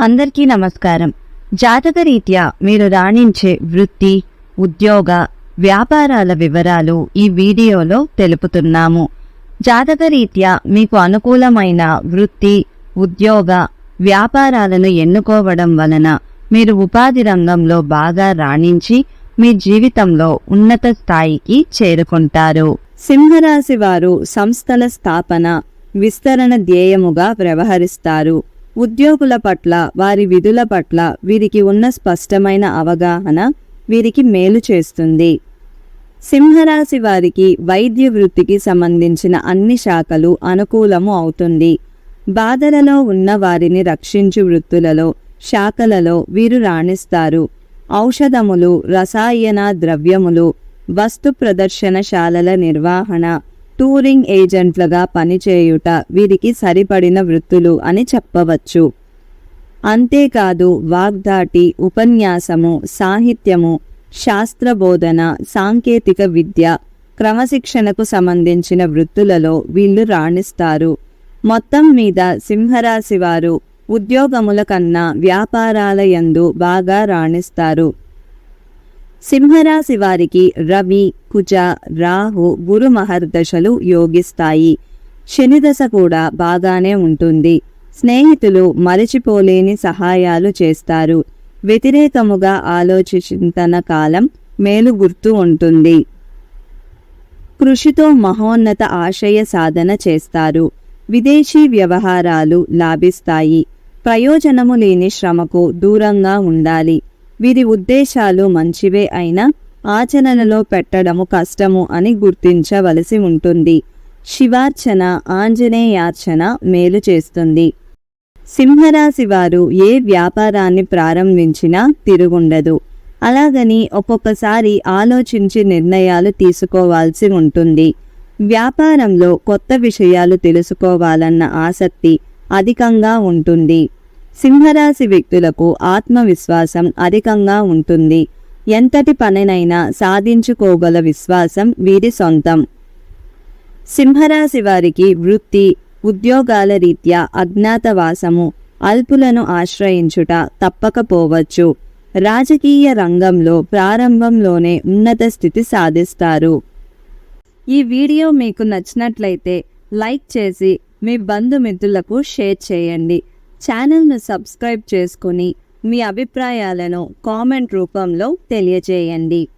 అందరికీ నమస్కారం. జాతకరీత్యా మీరు రాణించే వృత్తి ఉద్యోగ వ్యాపారాల వివరాలు ఈ వీడియోలో తెలుపుతున్నాము. జాతకరీత్యా మీకు అనుకూలమైన వృత్తి ఉద్యోగ వ్యాపారాలను ఎన్నుకోవడం వలన మీరు ఉపాధి రంగంలో బాగా రాణించి మీ జీవితంలో ఉన్నత స్థాయికి చేరుకుంటారు. సింహరాశి వారు సంస్థల స్థాపన విస్తరణ ధ్యేయముగా వ్యవహరిస్తారు. ఉద్యోగుల పట్ల వారి విధుల పట్ల వీరికి ఉన్న స్పష్టమైన అవగాహన వీరికి మేలు చేస్తుంది. సింహరాశి వారికి వైద్య వృత్తికి సంబంధించిన అన్ని శాఖలు అనుకూలము అవుతుంది. బాధలలో ఉన్న వారిని రక్షించు వృత్తులలో శాఖలలో వీరు రాణిస్తారు. ఔషధములు రసాయన ద్రవ్యములు వస్తు ప్రదర్శనశాలల నిర్వహణ టూరింగ్ ఏజెంట్లుగా పనిచేయుట వీరికి సరిపడిన వృత్తులు అని చెప్పవచ్చు. అంతేకాదు వాగ్దాటి ఉపన్యాసము సాహిత్యము శాస్త్రబోధన సాంకేతిక విద్య క్రమశిక్షణకు సంబంధించిన వృత్తులలో వీళ్ళు రాణిస్తారు. మొత్తం మీద సింహరాశి వారు ఉద్యోగముల కన్నా వ్యాపారాల యందు బాగా రాణిస్తారు. సింహరాశి వారికి రవి కుజ రాహు గురు మహర్దశలు యోగిస్తాయి. శనిదశ కూడా బాగానే ఉంటుంది. స్నేహితులు మరచిపోలేని సహాయాలు చేస్తారు. వ్యతిరేకముగా ఆలోచించిన కాలం మేలు గుర్తు ఉంటుంది. కృషితో మహోన్నత ఆశయ సాధన చేస్తారు. విదేశీ వ్యవహారాలు లాభిస్తాయి. ప్రయోజనము లేని శ్రమకు దూరంగా ఉండాలి. వీరి ఉద్దేశాలు మంచివే అయినా ఆచరణలో పెట్టడము కష్టము అని గుర్తించవలసి ఉంటుంది. శివార్చన ఆంజనేయార్చన మేలు చేస్తుంది. సింహరాశి వారు ఏ వ్యాపారాన్ని ప్రారంభించినా తిరుగుండదు. అలాగని ఒక్కొక్కసారి ఆలోచించి నిర్ణయాలు తీసుకోవాల్సి ఉంటుంది. వ్యాపారంలో కొత్త విషయాలు తెలుసుకోవాలన్న ఆసక్తి అధికంగా ఉంటుంది. సింహరాశి వ్యక్తులకు ఆత్మవిశ్వాసం అధికంగా ఉంటుంది. ఎంతటి పనినైనా సాధించుకోగల విశ్వాసం వీరి సొంతం. సింహరాశి వారికి వృత్తి ఉద్యోగాల రీత్యా అజ్ఞాతవాసము అల్పులను ఆశ్రయించుట తప్పకపోవచ్చు. రాజకీయ రంగంలో ప్రారంభంలోనే ఉన్నత స్థితి సాధిస్తారు. ఈ వీడియో మీకు నచ్చినట్లయితే లైక్ చేసి మీ బంధుమిత్రులకు షేర్ చేయండి. ఛానల్ను సబ్స్క్రైబ్ చేసుకుని మీ అభిప్రాయాలను కామెంట్ రూపంలో తెలియజేయండి.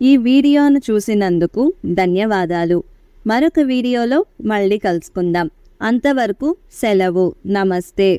ఈ వీడియోను చూసినందుకు ధన్యవాదాలు. మరొక వీడియోలో మళ్ళీ కలుసుకుందాం. అంతవరకు సెలవు. నమస్తే.